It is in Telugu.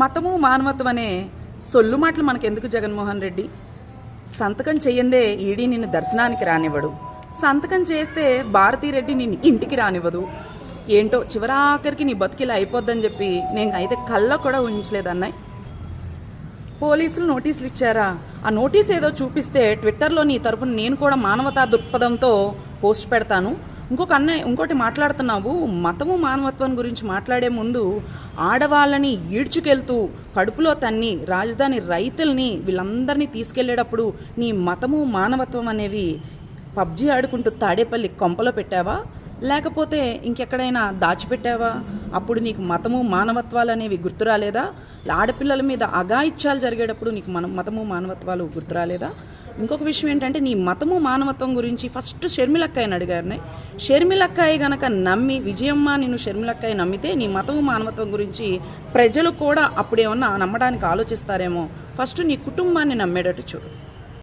మతము మానవత్వం అనే సొల్లు మాటలు మనకెందుకు జగన్మోహన్ రెడ్డి? సంతకం చేయందే ఈడీ నిన్ను దర్శనానికి రానివ్వడు. సంతకం చేస్తే భారతీరెడ్డి నిన్ను ఇంటికి రానివ్వదు. ఏంటో చివరాఖరికి నీ బతికిలా అయిపోద్దని చెప్పి నేను అయితే కళ్ళ కూడా ఊహించలేదు పోలీసులు నోటీసులు ఇచ్చారా? ఆ నోటీస్ ఏదో చూపిస్తే ట్విట్టర్లో నీ తరపున నేను కూడా మానవతా దృక్పథంతో పోస్ట్ పెడతాను. ఇంకొక అన్నయ్య ఇంకోటి మాట్లాడుతున్నావు. మతము మానవత్వం గురించి మాట్లాడే ముందు ఆడవాళ్ళని ఈడ్చుకెళ్తూ కడుపులో తన్ని రాజధాని రైతుల్ని వీళ్ళందరినీ తీసుకెళ్ళేటప్పుడు నీ మతము మానవత్వం అనేవి పబ్జీ ఆడుకుంటూ తాడేపల్లి కొంపలో పెట్టావా? లేకపోతే ఇంకెక్కడైనా దాచిపెట్టావా? అప్పుడు నీకు మతము మానవత్వాలు అనేవి గుర్తురాలేదా ఆడపిల్లల మీద అగాయిత్యాలు జరిగేటప్పుడు నీకు మన మతము మానవత్వాలు గుర్తురాలేదా ఇంకొక విషయం ఏంటంటే నీ మతము మానవత్వం గురించి ఫస్ట్ షర్మిలక్కాయని అడిగారు షర్మిలక్కాయ గనక నమ్మి విజయమ్మ నిన్ను షర్మిలక్కాయ నమ్మితే నీ మతము మానవత్వం గురించి ప్రజలు కూడా అప్పుడేమన్నా నమ్మడానికి ఆలోచిస్తారేమో. ఫస్ట్ నీ కుటుంబాన్ని నమ్మేటట్టు చూడు.